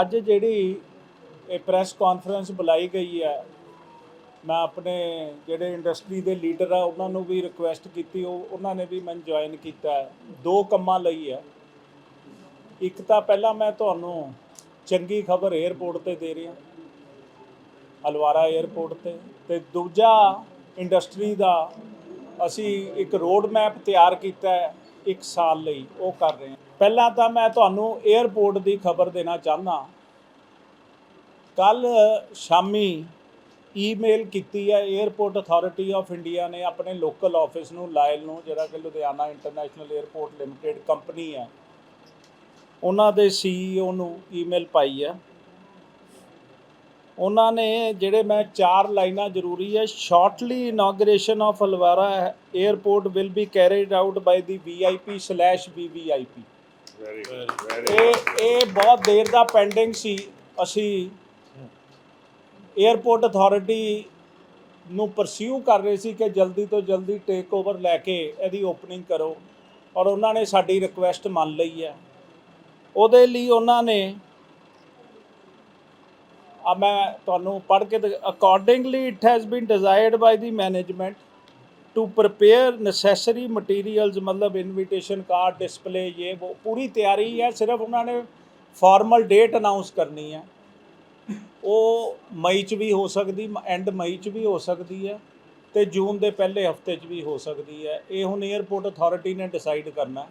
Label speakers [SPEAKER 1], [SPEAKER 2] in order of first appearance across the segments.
[SPEAKER 1] ਅੱਜ ਜਿਹੜੀ ਇਹ ਪ੍ਰੈਸ ਕਾਨਫਰੰਸ ਬੁਲਾਈ ਗਈ ਹੈ, ਮੈਂ ਆਪਣੇ ਜਿਹੜੇ ਇੰਡਸਟਰੀ ਦੇ ਲੀਡਰ ਆ, ਉਹਨਾਂ ਨੂੰ ਵੀ ਰਿਕੁਐਸਟ ਕੀਤੀ, ਉਹ, ਉਹਨਾਂ ਨੇ ਵੀ ਮੈਨੂੰ ਜੁਆਇਨ ਕੀਤਾ ਹੈ। ਦੋ ਕੰਮਾਂ ਲਈ ਹੈ। ਇੱਕ ਤਾਂ ਪਹਿਲਾਂ ਮੈਂ ਤੁਹਾਨੂੰ ਚੰਗੀ ਖਬਰ 에ਅਰਪੋਰਟ ਤੇ ਦੇ ਰਿਹਾ, ਅਲਵਾਰਾ 에ਅਰਪੋਰਟ ਤੇ। ਤੇ ਦੂਜਾ ਇੰਡਸਟਰੀ ਦਾ ਅਸੀਂ ਇੱਕ ਰੋਡ ਮੈਪ ਤਿਆਰ ਕੀਤਾ ਹੈ। ਇੱਕ ਸਾਲ ਲਈ ਉਹ ਕਰ ਰਹੇ ਹਾਂ। ਪਹਿਲਾਂ ਤਾਂ ਮੈਂ ਤੁਹਾਨੂੰ 에어ਪੋਰਟ ਦੀ ਖਬਰ ਦੇਣਾ ਚਾਹੁੰਦਾ ਕੱਲ ਸ਼ਾਮੀ ਈਮੇਲ ਕੀਤੀ ਹੈ 에어ਪੋਰਟ ਅਥਾਰਟੀ ਆਫ ਇੰਡੀਆ ਨੇ ਆਪਣੇ ਲੋਕਲ ਆਫਿਸ ਨੂੰ, ਲਾਇਲ ਨੂੰ, ਜਿਹੜਾ ਕਿ Ludhiana international airport limited company ਹੈ, ਉਹਨਾਂ ਦੇ ਸੀਈਓ ਨੂੰ ਈਮੇਲ ਪਾਈ ਹੈ। ਉਹਨਾਂ ਨੇ ਜਿਹੜੇ ਮੈਂ ਚਾਰ ਲਾਈਨਾਂ ਜ਼ਰੂਰੀ ਹੈ shortly inauguration of Halwara airport will be carried out by the VIP/VVIP ਇਹ ਇਹ ਬਹੁਤ ਦੇਰ ਦਾ ਪੈਂਡਿੰਗ ਸੀ ਅਸੀਂ 에ਅਰਪੋਰਟ ਅਥਾਰਟੀ ਨੂੰ ਪਰਸਿਊ ਕਰ ਰਹੇ ਸੀ ਕਿ ਜਲਦੀ ਤੋਂ ਜਲਦੀ ਟੇਕ ਓਵਰ ਲੈ ਕੇ ਇਹਦੀ ਓਪਨਿੰਗ ਕਰੋ ਔਰ ਉਹਨਾਂ ਨੇ ਸਾਡੀ ਰਿਕੁਐਸਟ ਮੰਨ ਲਈ ਹੈ। ਉਹਦੇ ਲਈ ਉਹਨਾਂ ਨੇ ਆ ਮੈਂ ਤੁਹਾਨੂੰ ਪੜ੍ਹ ਕੇ accordingly it has been desired by the management to prepare necessary materials ਮਤਲਬ ਇਨਵੀਟੇਸ਼ਨ ਕਾਰਡ ਡਿਸਪਲੇ ਇਹ ਉਹ ਪੂਰੀ ਤਿਆਰੀ ਹੈ, ਸਿਰਫ ਉਹਨਾਂ ਨੇ ਫਾਰਮਲ ਡੇਟ ਅਨਾਉਂਸ ਕਰਨੀ ਹੈ। ਉਹ ਮਈ ਚ ਵੀ ਹੋ ਸਕਦੀ ਐਂਡ ਮਈ ਚ ਵੀ ਹੋ ਸਕਦੀ ਹੈ ਤੇ ਜੂਨ ਦੇ ਪਹਿਲੇ ਹਫ਼ਤੇ ਚ ਵੀ ਹੋ ਸਕਦੀ ਹੈ। ਇਹ ਹੁਣ 에ਅਰਪੋਰਟ ਅਥਾਰਟੀ ਨੇ ਡਿਸਾਈਡ ਕਰਨਾ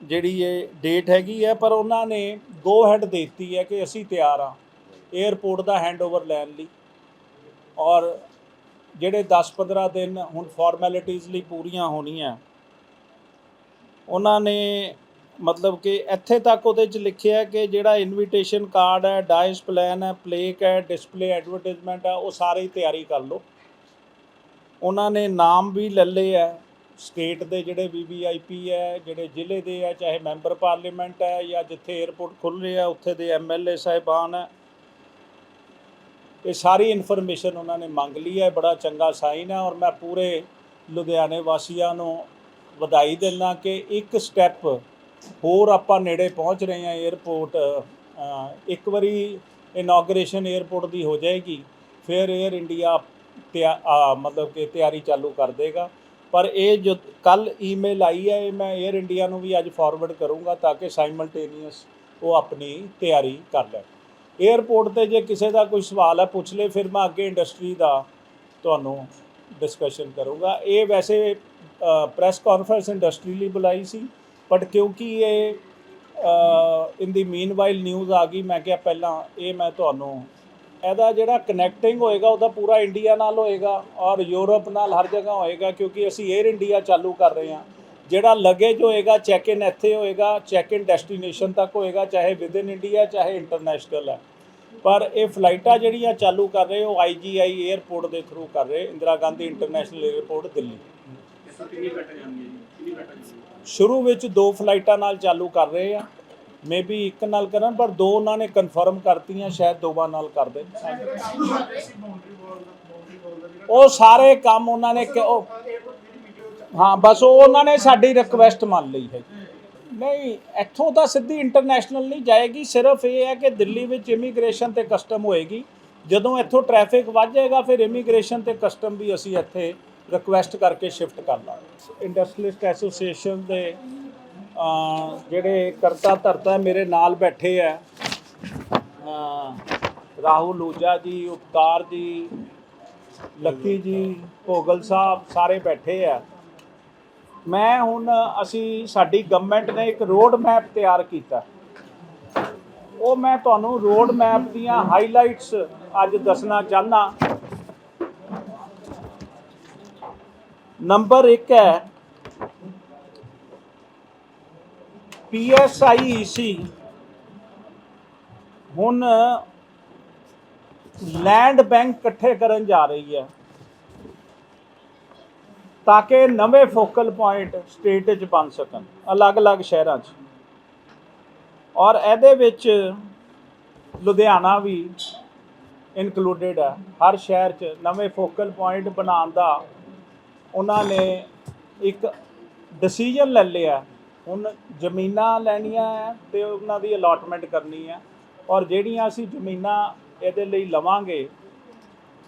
[SPEAKER 1] ਜਿਹੜੀ ਇਹ ਡੇਟ ਹੈਗੀ ਹੈ, ਪਰ ਉਹਨਾਂ ਨੇ ਗੋ ਹੈਡ ਦਿੱਤੀ ਹੈ ਕਿ ਅਸੀਂ ਤਿਆਰ ਆ 에ਅਰਪੋਰਟ ਦਾ ਹੈਂਡਓਵਰ ਲੈਣ ਲਈ। ਔਰ ਜਿਹੜੇ 10-15 ਦਿਨ ਹੁਣ ਫਾਰਮੈਲਿਟੀਆਂ ਲਈ ਪੂਰੀਆਂ ਹੋਣੀਆਂ, ਉਹਨਾਂ ਨੇ ਮਤਲਬ ਕਿ ਇੱਥੇ ਤੱਕ ਉਹਦੇ 'ਚ ਲਿਖਿਆ ਕਿ ਜਿਹੜਾ ਇਨਵੀਟੇਸ਼ਨ ਕਾਰਡ ਹੈ ਡਾਇਸ ਪਲਾਨ ਹੈ ਪਲੇਕ ਹੈ ਡਿਸਪਲੇ ਐਡਵਰਟਾਈਜ਼ਮੈਂਟ ਹੈ, ਉਹ ਸਾਰੇ ਹੀ ਤਿਆਰੀ ਕਰ ਲਓ। ਉਹਨਾਂ ਨੇ ਨਾਮ ਵੀ ਲੈ ਲਏ ਹੈ ਸਟੇਟ ਦੇ ਜਿਹੜੇ ਵੀਵੀਆਈਪੀ ਹੈ, ਜਿਹੜੇ ਜ਼ਿਲ੍ਹੇ ਦੇ ਹੈ, ਚਾਹੇ ਮੈਂਬਰ ਪਾਰਲੀਮੈਂਟ ਹੈ ਜਾਂ ਜਿੱਥੇ 에ਅਰਪੋਰਟ ਖੁੱਲ ਰਿਹਾ, ਉੱਥੇ ਦੇ ਐਮਐਲਏ ਸਾਹਿਬਾਨ ਹੈ ਇਹ ਸਾਰੀ ਇਨਫੋਰਮੇਸ਼ਨ ਉਹਨਾਂ ਨੇ ਮੰਗ ਲਈ ਹੈ, ਬੜਾ ਚੰਗਾ ਸਾਈਨ ਹੈ ਔਰ ਮੈਂ ਪੂਰੇ ਲੁਧਿਆਣੇ ਵਾਸੀਆਂ ਨੂੰ ਵਧਾਈ ਦਿੰਦਾ ਕਿ ਇੱਕ ਸਟੈਪ ਹੋਰ ਆਪਾਂ ਨੇੜੇ ਪਹੁੰਚ ਰਹੇ ਹਾਂ 에어ਪੋਰਟ ਇੱਕ ਵਾਰੀ ਇਨੋਗਰੇਸ਼ਨ 에어ਪੋਰਟ ਦੀ ਹੋ ਜਾਏਗੀ, ਫਿਰ 에ਅਰ ਇੰਡੀਆ ਮਤਲਬ ਕਿ ਤਿਆਰੀ ਚਾਲੂ ਕਰ ਦੇਗਾ। ਪਰ ਇਹ ਜੋ ਕੱਲ ਈਮੇਲ ਆਈ ਹੈ, ਇਹ ਮੈਂ 에ਅਰ ਇੰਡੀਆ ਨੂੰ ਵੀ ਅੱਜ ਫਾਰਵਰਡ ਕਰੂੰਗਾ ਤਾਂ ਕਿ ਸਾਈਮਲਟੇਨੀਅਸ ਉਹ ਆਪਣੀ ਤਿਆਰੀ ਕਰ ਲੈਣ। 에ਅਰਪੋਰਟ ਤੇ ਜੇ ਕਿਸੇ ਦਾ ਕੋਈ ਸਵਾਲ ਹੈ, ਪੁੱਛ ਲੇ ਫਿਰ ਮੈਂ ਅੱਗੇ ਇੰਡਸਟਰੀ ਦਾ ਤੁਹਾਨੂੰ ਡਿਸਕਸ਼ਨ ਕਰੂੰਗਾ। ਇਹ ਵੈਸੇ ਪ੍ਰੈਸ ਕਾਨਫਰੰਸ ਇੰਡਸਟਰੀ ਲਈ ਬੁਲਾਈ ਸੀ ਬਟ ਕਿਉਂਕਿ ਇਹ ਇਨ ਦੀ ਮੀਨਵਾਈਲ ਨਿਊਜ਼ ਆ ਗਈ, ਮੈਂ ਕਿਹਾ ਪਹਿਲਾਂ ਇਹ ਮੈਂ ਤੁਹਾਨੂੰ, ਇਹਦਾ ਜਿਹੜਾ ਕਨੈਕਟਿੰਗ ਹੋਏਗਾ, ਉਹਦਾ ਪੂਰਾ ਇੰਡੀਆ ਨਾਲ ਹੋਏਗਾ ਔਰ ਯੂਰਪ ਨਾਲ ਹਰ ਜਗ੍ਹਾ ਹੋਏਗਾ, ਕਿਉਂਕਿ ਅਸੀਂ 에ਅਰ ਇੰਡੀਆ ਚਾਲੂ ਕਰ ਰਹੇ ਹਾਂ। ਜਿਹੜਾ ਲਗੇਜ ਹੋਏਗਾ ਚੈੱਕ ਇਨ ਇੱਥੇ ਹੋਏਗਾ ਚੈੱਕ ਇਨ ਡੈਸਟੀਨੇਸ਼ਨ ਤੱਕ ਹੋਏਗਾ, ਚਾਹੇ ਵਿਦ ਇਨ ਇੰਡੀਆ ਚਾਹੇ ਇੰਟਰਨੈਸ਼ਨਲ ਹੈ। ਪਰ ਇਹ ਫਲਾਈਟਾਂ ਜਿਹੜੀਆਂ ਚਾਲੂ ਕਰ ਰਹੇ, ਉਹ ਆਈਜੀਆਈ 에ਅਰਪੋਰਟ ਦੇ ਥਰੂ ਕਰ ਰਹੇ, ਇੰਦਰਾ ਗਾਂਧੀ ਇੰਟਰਨੈਸ਼ਨਲ 에ਅਰਪੋਰਟ ਦਿੱਲੀ। ਸ਼ੁਰੂ ਵਿੱਚ ਦੋ ਫਲਾਈਟਾਂ ਨਾਲ ਚਾਲੂ ਕਰ ਰਹੇ ਆ। ਮੇਬੀ ਇੱਕ ਨਾਲ ਕਰਨ, ਪਰ ਦੋ ਉਹਨਾਂ ਨੇ ਕਨਫਰਮ ਕਰਤੀਆਂ, ਸ਼ਾਇਦ ਦੋਵਾਂ ਨਾਲ ਕਰ ਦੇਣ ਉਹ ਸਾਰੇ ਕੰਮ ਉਹਨਾਂ ਨੇ ਉਹ ਹਾਂ, ਬਸ ਉਹ ਉਹਨਾਂ ਨੇ ਸਾਡੀ ਰਿਕੁਐਸਟ ਮੰਨ ਲਈ ਹੈ। ਨਹੀਂ, ਇੱਥੋਂ ਤਾਂ ਸਿੱਧੀ ਇੰਟਰਨੈਸ਼ਨਲ ਨਹੀਂ ਜਾਏਗੀ, ਸਿਰਫ ਇਹ ਹੈ ਕਿ ਦਿੱਲੀ ਵਿੱਚ ਇਮੀਗ੍ਰੇਸ਼ਨ ਤੇ ਕਸਟਮ ਹੋਏਗੀ। ਜਦੋਂ ਇੱਥੋਂ ਟ੍ਰੈਫਿਕ ਵੱਧ ਜਾਏਗਾ, ਫਿਰ ਇਮੀਗ੍ਰੇਸ਼ਨ ਤੇ ਕਸਟਮ ਵੀ ਅਸੀਂ ਇੱਥੇ ਰਿਕੁਐਸਟ ਕਰਕੇ ਸ਼ਿਫਟ ਕਰ ਲਾਂਗੇ। ਇੰਡਸਟਰੀਅਲਿਸਟ ਐਸੋਸੀਏਸ਼ਨ ਦੇ ਜਿਹੜੇ ਕਰਤਾ ਧਰਤਾ ਮੇਰੇ ਨਾਲ ਬੈਠੇ ਆ ਰਾਹੁਲ ਊਜਾ ਜੀ ਉਪਕਾਰ ਜੀ, ਲੱਕੀ ਜੀ, ਭੋਗਲ ਸਾਹਿਬ, ਸਾਰੇ ਬੈਠੇ ਆ ਮੈਂ ਹੁਣ ਅਸੀਂ, ਸਾਡੀ ਗਵਰਨਮੈਂਟ ਨੇ ਇੱਕ ਰੋਡ ਮੈਪ ਤਿਆਰ ਕੀਤਾ। ਉਹ ਮੈਂ ਤੁਹਾਨੂੰ ਰੋਡ ਮੈਪ ਦੀਆਂ ਹਾਈਲਾਈਟਸ ਅੱਜ ਦੱਸਣਾ ਚਾਹਨਾ ਨੰਬਰ 1 ਹੈ ਪੀਐਸਆਈਈਸੀ ਹੁਣ ਲੈਂਡ ਬੈਂਕ ਇਕੱਠੇ ਕਰਨ ਜਾ ਰਹੀ ਹੈ। ਤਾਂ ਕਿ ਨਵੇਂ ਫੋਕਲ ਪੁਆਇੰਟ ਸਟੇਟ 'ਚ ਬਣ ਸਕਣ, ਅਲੱਗ-ਅਲੱਗ ਸ਼ਹਿਰਾਂ 'ਚ। ਔਰ ਇਹਦੇ ਵਿੱਚ ਲੁਧਿਆਣਾ ਵੀ ਇਨਕਲੂਡਡ ਹੈ ਹਰ ਸ਼ਹਿਰ 'ਚ ਨਵੇਂ ਫੋਕਲ ਪੁਆਇੰਟ ਬਣਾਉਣ ਦਾ ਉਹਨਾਂ ਨੇ ਇੱਕ ਡਿਸੀਜਨ ਲੈ ਲਿਆ। ਹੁਣ ਜ਼ਮੀਨਾਂ ਲੈਣੀਆਂ ਹੈ ਤੇ ਉਹਨਾਂ ਦੀ ਅਲਾਟਮੈਂਟ ਕਰਨੀ ਹੈ। ਔਰ ਜਿਹੜੀਆਂ ਅਸੀਂ ਜ਼ਮੀਨਾਂ ਇਹਦੇ ਲਈ ਲਵਾਂਗੇ,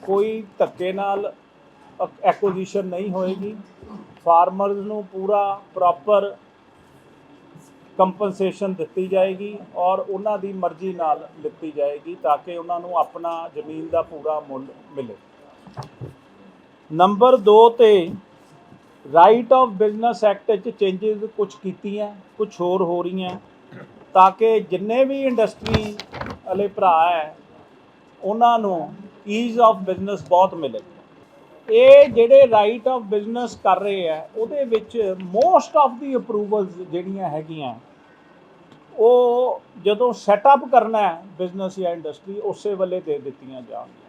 [SPEAKER 1] ਕੋਈ ਧੱਕੇ ਨਾਲ ਐਕੁਜੀਸ਼ਨ ਨਹੀਂ ਹੋਏਗੀ। ਫਾਰਮਰਸ ਨੂੰ ਪੂਰਾ ਪ੍ਰੋਪਰ ਕੰਪਨਸੇਸ਼ਨ ਦਿੱਤੀ ਜਾਏਗੀ ਔਰ ਉਹਨਾਂ ਦੀ ਮਰਜ਼ੀ ਨਾਲ ਲਿੱਤੀ ਜਾਏਗੀ ਤਾਂ ਕਿ ਉਹਨਾਂ ਨੂੰ ਆਪਣਾ ਜ਼ਮੀਨ ਦਾ ਪੂਰਾ ਮੁੱਲ ਮਿਲੇ। ਨੰਬਰ 2 ਤੇ ਰਾਈਟ ਆਫ ਬਿਜ਼ਨਸ ਐਕਟ ਵਿੱਚ ਚੇਂਜਸ ਕੁਝ ਕੀਤੀਆਂ ਕੁਝ ਹੋਰ ਹੋ ਰਹੀਆਂ ਤਾਂ ਕਿ ਜਿੰਨੇ ਵੀ ਇੰਡਸਟਰੀ ਵਾਲੇ ਭਰਾ ਹੈ, ਉਹਨਾਂ ਨੂੰ ਈਜ਼ ਆਫ ਬਿਜ਼ਨਸ ਬਹੁਤ ਮਿਲੇ। ਇਹ ਜਿਹੜੇ ਰਾਈਟ ਆਫ ਬਿਜ਼ਨਸ ਕਰ ਰਹੇ ਆ ਉਹਦੇ ਵਿੱਚ ਮੋਸਟ ਆਫ ਦੀ ਅਪਰੂਵਲਸ ਜਿਹੜੀਆਂ ਹੈਗੀਆਂ ਉਹ ਜਦੋਂ ਸੈਟਅਪ ਕਰਨਾ ਹੈ ਬਿਜ਼ਨਸ ਜਾਂ ਇੰਡਸਟਰੀ ਉਸੇ ਵੇਲੇ ਦੇ ਦਿੱਤੀਆਂ ਜਾਣਗੀਆਂ।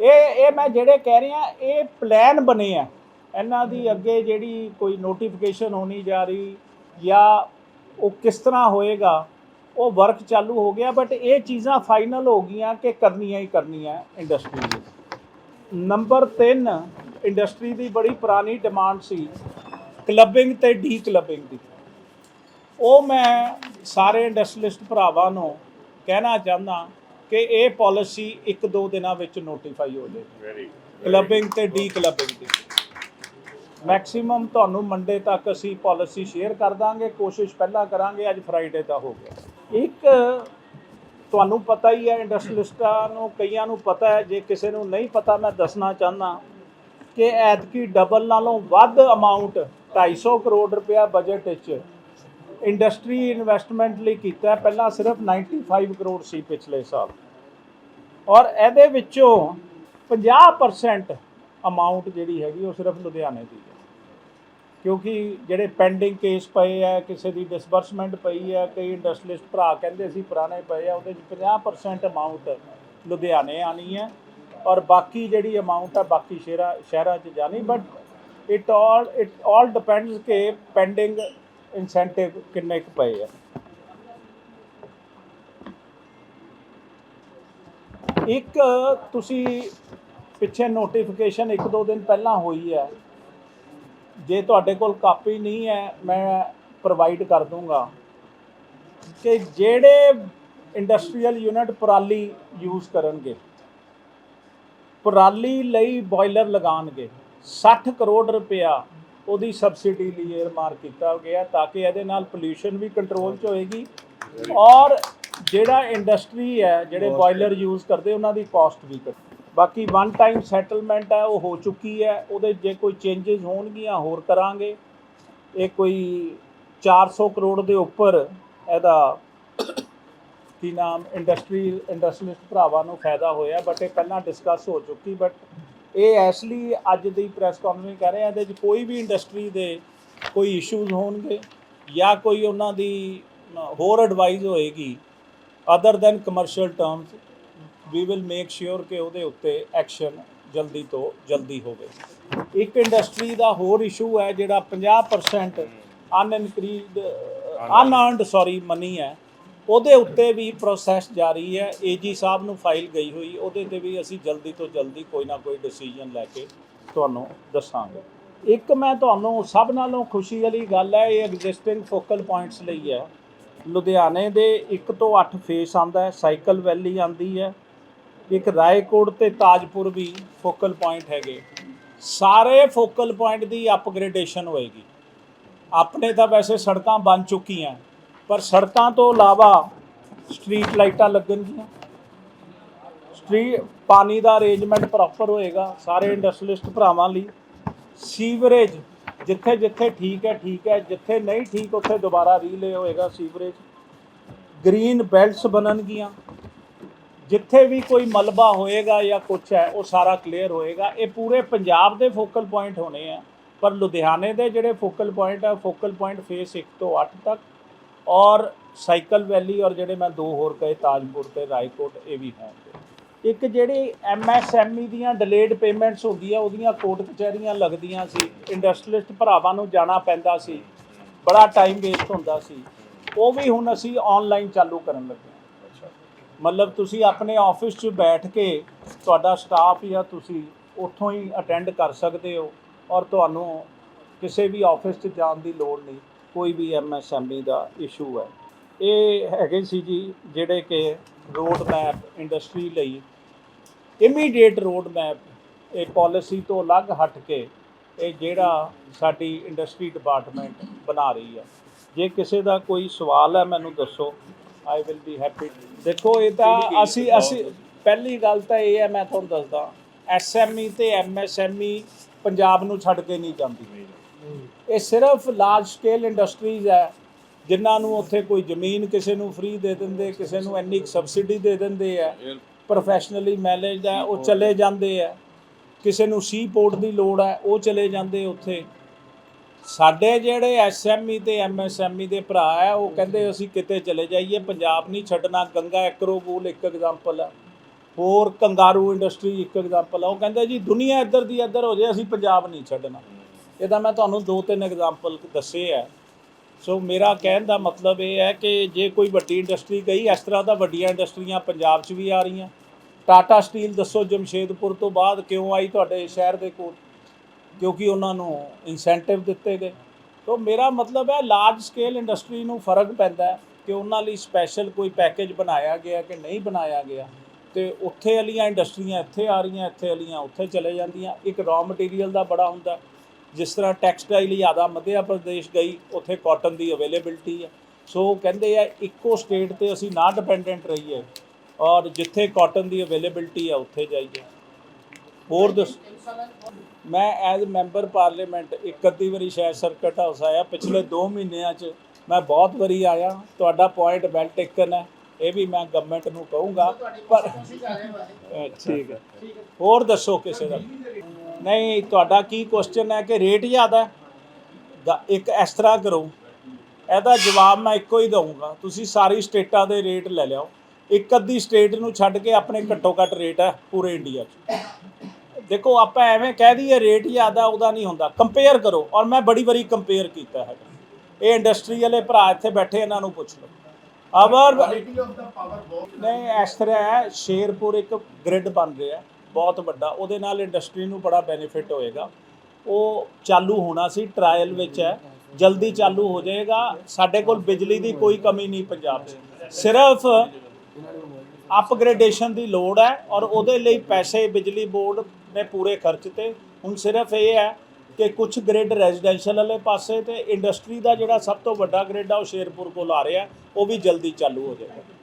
[SPEAKER 1] ਇਹ ਇਹ ਮੈਂ ਜਿਹੜੇ ਕਹਿ ਰਿਹਾ ਇਹ ਪਲਾਨ ਬਣੇ ਆ। ਇਹਨਾਂ ਦੀ ਅੱਗੇ ਜਿਹੜੀ ਕੋਈ ਨੋਟੀਫਿਕੇਸ਼ਨ ਹੋਣੀ ਜਾ ਰਹੀ ਜਾਂ ਉਹ ਕਿਸ ਤਰ੍ਹਾਂ ਹੋਏਗਾ ਉਹ ਵਰਕ ਚਾਲੂ ਹੋ ਗਿਆ ਬਟ ਇਹ ਚੀਜ਼ਾਂ ਫਾਈਨਲ ਹੋ ਗਈਆਂ ਕਿ ਕਰਨੀਆਂ ਹੀ ਕਰਨੀਆਂ ਇੰਡਸਟਰੀ ਵਿੱਚ। ਨੰਬਰ 3 ਇੰਡਸਟਰੀ ਦੀ ਬੜੀ ਪੁਰਾਣੀ ਡਿਮਾਂਡ ਸੀ ਕਲੱਬਿੰਗ ਤੇ ਡੀ ਕਲੱਬਿੰਗ ਦੀ। ਉਹ ਮੈਂ ਸਾਰੇ ਇੰਡਸਟਰੀਲਿਸਟ ਭਰਾਵਾਂ ਨੂੰ ਕਹਿਣਾ ਚਾਹੁੰਦਾ ਕਿ ਇਹ ਪਾਲਿਸੀ ਇੱਕ ਦੋ ਦਿਨਾਂ ਵਿੱਚ ਨੋਟੀਫਾਈ ਹੋ ਜਾਏ
[SPEAKER 2] ਵੈਰੀ
[SPEAKER 1] ਕਲੱਬਿੰਗ ਤੇ ਡੀ ਕਲੱਬਿੰਗ ਦੀ। ਮੈਕਸਿਮਮ ਤੁਹਾਨੂੰ ਮੰਡੇ ਤੱਕ ਅਸੀਂ ਪਾਲਿਸੀ ਸ਼ੇਅਰ ਕਰ ਦਾਂਗੇ ਕੋਸ਼ਿਸ਼ ਪਹਿਲਾਂ ਕਰਾਂਗੇ ਅੱਜ ਫਰਾਈਡੇ ਦਾ ਹੋ ਗਿਆ। ਇੱਕ ਤੁਹਾਨੂੰ ਪਤਾ ਹੀ ਹੈ ਇੰਡਸਟਰੀਲਿਸਟਾਂ ਨੂੰ, ਕਈਆਂ ਨੂੰ ਪਤਾ ਹੈ, ਜੇ ਕਿਸੇ ਨੂੰ ਨਹੀਂ ਪਤਾ, ਮੈਂ ਦੱਸਣਾ ਚਾਹੁੰਦਾ ਕਿ ਐਤਕੀ ਡਬਲ ਨਾਲੋਂ ਵੱਧ ਅਮਾਉਂਟ 250 ਕਰੋੜ ਰੁਪਇਆ ਬਜਟ ਵਿੱਚ ਇੰਡਸਟਰੀ ਇਨਵੈਸਟਮੈਂਟ ਲਈ ਕੀਤਾ ਪਹਿਲਾਂ ਸਿਰਫ 95 ਕਰੋੜ ਸੀ ਪਿਛਲੇ ਸਾਲ। ਔਰ ਇਹਦੇ ਵਿੱਚੋਂ 50% ਅਮਾਉਂਟ ਜਿਹੜੀ ਹੈਗੀ, ਉਹ ਸਿਰਫ ਲੁਧਿਆਣੇ ਦੀ ਹੈ। ਕਿਉਂਕਿ ਜਿਹੜੇ ਪੈਂਡਿੰਗ ਕੇਸ ਪਏ ਆ, ਕਿਸੇ ਦੀ ਡਿਸਬਰਸਮੈਂਟ ਪਈ ਹੈ ਕਈ ਇੰਡਸਟਰੀਲਿਸਟ ਭਰਾ ਕਹਿੰਦੇ ਸੀ ਪੁਰਾਣੇ ਪਏ ਆ, ਉਹਦੇ 'ਚ 50% ਅਮਾਉਂਟ ਲੁਧਿਆਣੇ ਆਣੀ ਹੈ ਔਰ ਬਾਕੀ ਜਿਹੜੀ ਅਮਾਉਂਟ ਹੈ ਬਾਕੀ ਸ਼ਹਿਰਾਂ ਸ਼ਹਿਰਾਂ 'ਚ ਜਾਣੀ but it all it all depends ਕਿ ਪੈਂਡਿੰਗ ਇਨਸੈਂਟਿਵ ਕਿੰਨੇ ਕੁ ਪਏ ਆ। ਇੱਕ ਤੁਸੀਂ ਪਿੱਛੇ ਨੋਟੀਫਿਕੇਸ਼ਨ ਇੱਕ ਦੋ ਦਿਨ ਪਹਿਲਾਂ ਹੋਈ ਹੈ ਜੇ ਤੁਹਾਡੇ ਕੋਲ ਕਾਪੀ ਨਹੀਂ ਹੈ ਮੈਂ ਪ੍ਰੋਵਾਈਡ ਕਰ ਦੂੰਗਾ। ਕਿ ਜਿਹੜੇ ਇੰਡਸਟਰੀਅਲ ਯੂਨਿਟ ਪਰਾਲੀ ਯੂਜ਼ ਕਰਨਗੇ ਪਰਾਲੀ ਲਈ ਬਾਇਲਰ ਲਗਾਉਣਗੇ 60 ਕਰੋੜ ਰੁਪਇਆ ਉਹਦੀ ਸਬਸਿਡੀ ਲਈ ਮਾਰਕ ਕੀਤਾ ਗਿਆ ਤਾਂ ਕਿ ਇਹਦੇ ਨਾਲ ਪੋਲੂਸ਼ਨ ਵੀ ਕੰਟਰੋਲ 'ਚ ਹੋਏਗੀ ਔਰ ਜਿਹੜਾ ਇੰਡਸਟਰੀ ਹੈ ਜਿਹੜੇ ਬਾਇਲਰ ਯੂਜ਼ ਕਰਦੇ ਉਹਨਾਂ ਦੀ ਕਾਸਟ ਵੀ ਘਟ ਬਾਕੀ ਵਨ ਟਾਈਮ ਸੈਟਲਮੈਂਟ ਹੈ, ਉਹ ਹੋ ਚੁੱਕੀ ਹੈ। ਉਹਦੇ ਜੇ ਕੋਈ ਚੇਂਜਸ ਹੋਣਗੀਆਂ, ਹੋਰ ਕਰਾਂਗੇ। ਇਹ ਕੋਈ 400 ਕਰੋੜ ਦੇ ਉੱਪਰ ਇਹਦਾ ਕੀ ਨਾਮ ਇੰਡਸਟਰੀ ਇੰਡਸਟਰੀਲਿਸਟ ਭਰਾਵਾਂ ਨੂੰ ਫਾਇਦਾ ਹੋਇਆ ਬਟ ਇਹ ਪਹਿਲਾਂ ਡਿਸਕਸ ਹੋ ਚੁੱਕੀ ਬਟ ਇਹ ਇਸ ਲਈ ਅੱਜ ਦੀ ਪ੍ਰੈਸ ਕਾਨਫਰੰਸ ਕਰ ਰਹੇ ਆ ਇਹਦੇ ਵਿੱਚ ਕੋਈ ਵੀ ਇੰਡਸਟਰੀ ਦੇ ਕੋਈ ਇਸ਼ੂਜ਼ ਹੋਣਗੇ ਜਾਂ ਕੋਈ ਉਹਨਾਂ ਦੀ ਹੋਰ ਐਡਵਾਈਸ ਹੋਏਗੀ other than commercial terms we will make sure ਕਿ ਉਹਦੇ ਉੱਤੇ ਐਕਸ਼ਨ ਜਲਦੀ ਤੋਂ ਜਲਦੀ ਹੋਵੇ। ਇੱਕ ਇੰਡਸਟਰੀ ਦਾ ਹੋਰ ਇਸ਼ੂ ਹੈ ਜਿਹੜਾ 50% ਅਨਇਨਕਰੀਜ਼ਡ ਅਨਅਰਨਡ ਸੌਰੀ ਮਨੀ ਹੈ। ਉਹਦੇ ਉੱਤੇ ਵੀ ਪ੍ਰੋਸੈਸ ਜਾਰੀ ਹੈ। ਏਜੀ ਸਾਹਿਬ ਨੂੰ ਫਾਈਲ ਗਈ ਹੋਈ। ਉਹਦੇ ਤੇ ਵੀ ਅਸੀਂ ਜਲਦੀ ਤੋਂ ਜਲਦੀ ਕੋਈ ਨਾ ਕੋਈ ਡਿਸੀਜਨ ਲੈ ਕੇ ਤੁਹਾਨੂੰ ਦੱਸਾਂਗੇ। ਇੱਕ ਮੈਂ ਤੁਹਾਨੂੰ ਸਭ ਨਾਲੋਂ ਖੁਸ਼ੀ ਵਾਲੀ ਗੱਲ ਹੈ ਇਹ ਐਗਜ਼ਿਸਟਿੰਗ ਫੋਕਲ ਪੁਆਇੰਟਸ ਲਈ ਹੈ। ਲੁਧਿਆਣੇ ਦੇ 1 ਤੋਂ 8 ਫੇਸ ਆਂਦਾ ਹੈ ਸਾਈਕਲ ਵੈਲੀ ਆਂਦੀ ਹੈ। ਇੱਕ ਰਾਏਕੋਟ ਤੇ ਤਾਜਪੁਰ ਵੀ ਫੋਕਲ ਪੁਆਇੰਟ ਹੈਗੇ। ਸਾਰੇ ਫੋਕਲ ਪੁਆਇੰਟ ਦੀ ਅਪਗ੍ਰੇਡੇਸ਼ਨ ਹੋਏਗੀ। ਆਪਣੇ ਤਾਂ ਵੈਸੇ ਸੜਕਾਂ ਬਣ ਚੁੱਕੀਆਂ, ਪਰ ਸੜਕਾਂ ਤੋਂ ਇਲਾਵਾ ਸਟਰੀਟ ਲਾਈਟਾਂ ਲੱਗਣਗੀਆਂ। ਸਟਰੀ ਪਾਣੀ ਦਾ ਅਰੇਂਜਮੈਂਟ ਪ੍ਰੋਪਰ ਹੋਏਗਾ ਸਾਰੇ ਇੰਡਸਟਰੀਲਿਸਟ ਭਰਾਵਾਂ ਲਈ। ਸੀਵਰੇਜ ਜਿੱਥੇ ਜਿੱਥੇ ਠੀਕ ਹੈ ਠੀਕ ਹੈ, ਜਿੱਥੇ ਨਹੀਂ ਠੀਕ, ਉੱਥੇ ਦੁਬਾਰਾ ਰੀਲੇ ਹੋਏਗਾ ਸੀਵਰੇਜ। Green ballots ਬਣਨਗੀਆਂ। ਜਿੱਥੇ ਵੀ ਕੋਈ ਮਲਬਾ ਹੋਏਗਾ ਜਾਂ ਕੁਛ ਹੈ, ਉਹ ਸਾਰਾ ਕਲੀਅਰ ਹੋਏਗਾ। ਇਹ ਪੂਰੇ ਪੰਜਾਬ ਦੇ ਫੋਕਲ ਪੁਆਇੰਟ ਹੋਣੇ ਆ, ਪਰ ਲੁਧਿਆਣੇ ਦੇ ਜਿਹੜੇ ਫੋਕਲ ਪੁਆਇੰਟ ਆ ਫੋਕਲ ਪੁਆਇੰਟ ਫੇਸ 1 ਤੋਂ 8 ਤੱਕ ਔਰ ਸਾਈਕਲ ਵੈਲੀ ਔਰ ਜਿਹੜੇ ਮੈਂ ਦੋ ਹੋਰ ਕਹੇ, ਤਾਜਪੁਰ ਤੇ ਰਾਏਕੋਟ, ਇਹ ਵੀ ਹੋਣਗੇ ਇੱਕ ਜਿਹੜੀ ਐਮਐਸਐਮਈ ਦੀਆਂ ਡਿਲੇਡ ਪੇਮੈਂਟਸ ਹੁੰਦੀਆਂ, ਉਹਦੀਆਂ ਕੋਰਟ ਕਚਹਿਰੀਆਂ ਲੱਗਦੀਆਂ ਸੀ ਇੰਡਸਟਰੀਲਿਸਟ ਭਰਾਵਾਂ ਨੂੰ ਜਾਣਾ ਪੈਂਦਾ ਸੀ, ਬੜਾ ਟਾਈਮ ਵੇਸਟ ਹੁੰਦਾ ਸੀ, ਉਹ ਵੀ ਹੁਣ ਅਸੀਂ ਆਨਲਾਈਨ ਚਾਲੂ ਕਰਨ ਲੱਗੇ ਮਤਲਬ ਤੁਸੀਂ ਆਪਣੇ ਆਫਿਸ 'ਚ ਬੈਠ ਕੇ ਤੁਹਾਡਾ ਸਟਾਫ ਜਾਂ ਤੁਸੀਂ ਉੱਥੋਂ ਹੀ ਅਟੈਂਡ ਕਰ ਸਕਦੇ ਹੋ ਔਰ ਤੁਹਾਨੂੰ ਕਿਸੇ ਵੀ ਆਫਿਸ 'ਚ ਜਾਣ ਦੀ ਲੋੜ ਨਹੀਂ, ਕੋਈ ਵੀ ਐਮਐਸਐਮਈ ਦਾ ਇਸ਼ੂ ਹੈ। ਇਹ ਹੈਗੇ ਸੀ ਜੀ ਜਿਹੜੇ ਕਿ ਰੋਡ ਮੈਪ ਇੰਡਸਟਰੀ ਲਈ ਇਮੀਡੀਏਟ ਰੋਡ ਮੈਪ ਇਹ ਪਾਲਿਸੀ ਤੋਂ ਅਲੱਗ ਹਟ ਕੇ ਇਹ ਜਿਹੜਾ ਸਾਡੀ ਇੰਡਸਟਰੀ ਡਿਪਾਰਟਮੈਂਟ ਬਣਾ ਰਹੀ ਹੈ। ਜੇ ਕਿਸੇ ਦਾ ਕੋਈ ਸਵਾਲ ਹੈ ਮੈਨੂੰ ਦੱਸੋ। ਆਈ ਵਿਲ ਬੀ ਹੈਪੀ ਦੇਖੋ ਇਹ ਤਾਂ ਅਸੀਂ ਅਸੀਂ ਪਹਿਲੀ ਗੱਲ ਤਾਂ ਇਹ ਹੈ ਮੈਂ ਤੁਹਾਨੂੰ ਦੱਸਦਾ। ਐਸਐਮਈ ਤੇ ਐਮਐਸਐਮਈ ਪੰਜਾਬ ਨੂੰ ਛੱਡ ਕੇ ਨਹੀਂ ਜਾਂਦੀ। ਇਹ ਸਿਰਫ ਲਾਰਜ ਸਕੇਲ ਇੰਡਸਟਰੀਜ਼ ਹੈ ਜਿਨ੍ਹਾਂ ਨੂੰ ਉੱਥੇ ਕੋਈ ਜ਼ਮੀਨ ਕਿਸੇ ਨੂੰ ਫ੍ਰੀ ਦੇ ਦਿੰਦੇ ਕਿਸੇ ਨੂੰ ਇੰਨੀ ਸਬਸਿਡੀ ਦੇ ਦਿੰਦੇ ਆ ਪ੍ਰੋਫੈਸ਼ਨਲੀ ਮੈਨੇਜਡ ਹੈ ਉਹ ਚਲੇ ਜਾਂਦੇ ਆ ਕਿਸੇ ਨੂੰ ਸੀ ਪੋਰਟ ਦੀ ਲੋੜ ਹੈ ਉਹ ਚਲੇ ਜਾਂਦੇ ਉੱਥੇ। ਸਾਡੇ ਜਿਹੜੇ ਐਸਐਮਈ ਤੇ ਐਮਐਸਐਮਈ ਦੇ ਭਰਾ ਹੈ, ਉਹ ਕਹਿੰਦੇ ਅਸੀਂ ਕਿਤੇ ਚਲੇ ਜਾਈਏ, ਪੰਜਾਬ ਨਹੀਂ ਛੱਡਣਾ, ਗੰਗਾ ਐਕਰੋਬੂਲ ਇੱਕ ਐਗਜ਼ਾਮਪਲ ਆ ਹੋਰ ਕੰਗਾਰੂ ਇੰਡਸਟਰੀ ਇੱਕ ਐਗਜ਼ਾਮਪਲ ਆ ਉਹ ਕਹਿੰਦੇ ਜੀ, ਦੁਨੀਆ ਇੱਧਰ ਦੀ ਇੱਧਰ ਹੋ ਜਾਏ ਅਸੀਂ ਪੰਜਾਬ ਨਹੀਂ ਛੱਡਣਾ। ਇਹਦਾ ਮੈਂ ਤੁਹਾਨੂੰ ਦੋ ਤਿੰਨ ਐਗਜ਼ਾਮਪਲ ਦੱਸੇ ਹੈ। ਸੋ ਮੇਰਾ ਕਹਿਣ ਦਾ ਮਤਲਬ ਇਹ ਹੈ ਕਿ ਜੇ ਕੋਈ ਵੱਡੀ ਇੰਡਸਟਰੀ ਗਈ, ਇਸ ਤਰ੍ਹਾਂ ਦਾ ਵੱਡੀਆਂ ਇੰਡਸਟਰੀਆਂ ਪੰਜਾਬ 'ਚ ਵੀ ਆ ਰਹੀਆਂ। ਟਾਟਾ ਸਟੀਲ ਦੱਸੋ, ਜਮਸ਼ੇਦਪੁਰ ਤੋਂ ਬਾਅਦ ਕਿਉਂ ਆਈ ਤੁਹਾਡੇ ਸ਼ਹਿਰ ਦੇ ਕੋਲ? ਕਿਉਂਕਿ ਉਹਨਾਂ ਨੂੰ ਇਨਸੈਂਟਿਵ ਦਿੱਤੇ ਗਏ। ਤੋਂ ਮੇਰਾ ਮਤਲਬ ਹੈ ਲਾਰਜ ਸਕੇਲ ਇੰਡਸਟਰੀ ਨੂੰ ਫ਼ਰਕ ਪੈਂਦਾ ਹੈ ਕਿ ਉਹਨਾਂ ਲਈ ਸਪੈਸ਼ਲ ਕੋਈ ਪੈਕੇਜ ਬਣਾਇਆ ਗਿਆ ਕਿ ਨਹੀਂ ਬਣਾਇਆ ਗਿਆ। ਤੇ ਉੱਥੇ ਵਾਲੀਆਂ ਇੰਡਸਟਰੀਆਂ ਇੱਥੇ ਆ ਰਹੀਆਂ, ਇੱਥੇ ਵਾਲੀਆਂ ਉੱਥੇ ਚਲੇ ਜਾਂਦੀਆਂ। ਇੱਕ ਰॉ ਮਟੀਰੀਅਲ ਦਾ ਬੜਾ ਹੁੰਦਾ ਜਿਸ ਤਰ੍ਹਾਂ ਟੈਕਸਟਾਈਲ ਜ਼ਿਆਦਾ ਮੱਧਿਆ ਪ੍ਰਦੇਸ਼ ਗਈ, ਉੱਥੇ ਕਾਟਨ ਦੀ ਅਵੇਲੇਬਿਲਟੀ ਹੈ। ਸੋ ਕਹਿੰਦੇ ਆ, ਇੱਕੋ ਸਟੇਟ ਤੇ ਅਸੀਂ ਨਾ ਡਿਪੈਂਡੈਂਟ ਰਹੀਏ ਔਰ ਜਿੱਥੇ ਕਾਟਨ ਦੀ ਅਵੇਲੇਬਿਲਟੀ ਹੈ, ਉੱਥੇ ਜਾਈਏ। ਹੋਰ ਦੱਸ। ਮੈਂ ਐਜ਼ ਮੈਂਬਰ ਪਾਰਲੀਮੈਂਟ ਇੱਕ ਅੱਧੀ ਵਾਰੀ ਸ਼ਾਇਦ ਸਰਕਟ ਹਾਊਸ ਆਇਆ। ਪਿਛਲੇ 2 ਮਹੀਨਿਆਂ 'ਚ ਮੈਂ ਬਹੁਤ ਵਾਰੀ ਆਇਆ। ਤੁਹਾਡਾ ਪੁਆਇੰਟ ਵੈਲ ਟੇਕਨ ਹੈ। ਇਹ ਵੀ ਮੈਂ ਗਵਰਨਮੈਂਟ ਨੂੰ ਕਹੂੰਗਾ। ਪਰ ਠੀਕ ਹੈ। ਹੋਰ ਦੱਸੋ ਕਿਸੇ ਦਾ? ਨਹੀਂ ਤੁਹਾਡਾ ਕੀ ਕੁਐਸਚਨ ਹੈ ਕਿ ਰੇਟ ਜ਼ਿਆਦਾ ਇੱਕ ਇਸ ਤਰ੍ਹਾਂ ਕਰੋ। ਇਹਦਾ ਜਵਾਬ ਮੈਂ ਇੱਕੋ ਹੀ ਦਊਂਗਾ। ਤੁਸੀਂ ਸਾਰੀ ਸਟੇਟਾਂ ਦੇ ਰੇਟ ਲੈ ਲਿਓ ਇੱਕ ਅੱਧੀ ਸਟੇਟ ਨੂੰ ਛੱਡ ਕੇ ਆਪਣੇ ਘੱਟੋ ਘੱਟ ਰੇਟ ਹੈ ਪੂਰੇ ਇੰਡੀਆ 'ਚ। ਦੇਖੋ ਆਪਾਂ ਐਵੇਂ ਕਹਿ ਦਈਏ ਰੇਟ ਜ਼ਿਆਦਾ ਉਹਦਾ ਨਹੀਂ ਹੁੰਦਾ। ਕੰਪੇਅਰ ਕਰੋ। ਔਰ ਮੈਂ ਬੜੀ ਵਾਰੀ ਕੰਪੇਅਰ ਕੀਤਾ ਹੈ। ਇਹ ਇੰਡਸਟਰੀ ਵਾਲੇ ਭਰਾ ਇੱਥੇ ਬੈਠੇ ਇਹਨਾਂ ਨੂੰ ਪੁੱਛ ਲਓ। ਅਬਰ ਨਹੀਂ ਇਸ ਤਰ੍ਹਾਂ ਹੈ ਸ਼ੇਰਪੁਰ ਇੱਕ ਗ੍ਰਿਡ ਬਣ ਰਿਹਾ ਬਹੁਤ ਵੱਡਾ। ਉਹਦੇ ਨਾਲ ਇੰਡਸਟਰੀ ਨੂੰ ਬੜਾ ਬੈਨੀਫਿਟ ਹੋਏਗਾ। ਉਹ ਚਾਲੂ ਹੋਣਾ ਸੀ ਟ੍ਰਾਇਲ ਵਿੱਚ ਹੈ। ਜਲਦੀ ਚਾਲੂ ਹੋ ਜਾਏਗਾ। ਸਾਡੇ ਕੋਲ ਬਿਜਲੀ ਦੀ ਕੋਈ ਕਮੀ ਨਹੀਂ ਪੰਜਾਬ 'ਚ। ਸਿਰਫ ਅਪਗ੍ਰੇਡੇਸ਼ਨ ਦੀ ਲੋੜ ਹੈ ਔਰ ਉਹਦੇ ਲਈ ਪੈਸੇ ਬਿਜਲੀ ਬੋਰਡ ਨੇ ਪੂਰੇ ਖਰਚ ਤੇ। ਹੁਣ ਸਿਰਫ ਇਹ ਹੈ ਕਿ ਕੁਝ ਗ੍ਰਿਡ ਰੈਜ਼ੀਡੈਂਸ਼ੀਅਲ ਵਾਲੇ ਪਾਸੇ ਤੇ ਇੰਡਸਟਰੀ ਦਾ ਜਿਹੜਾ ਸਭ ਤੋਂ ਵੱਡਾ ਗ੍ਰਿਡ ਆ, ਉਹ ਸ਼ੇਰਪੁਰ ਕੋਲ ਆ ਰਿਹਾ। ਉਹ ਵੀ ਜਲਦੀ ਚਾਲੂ ਹੋ ਜਾਏਗਾ।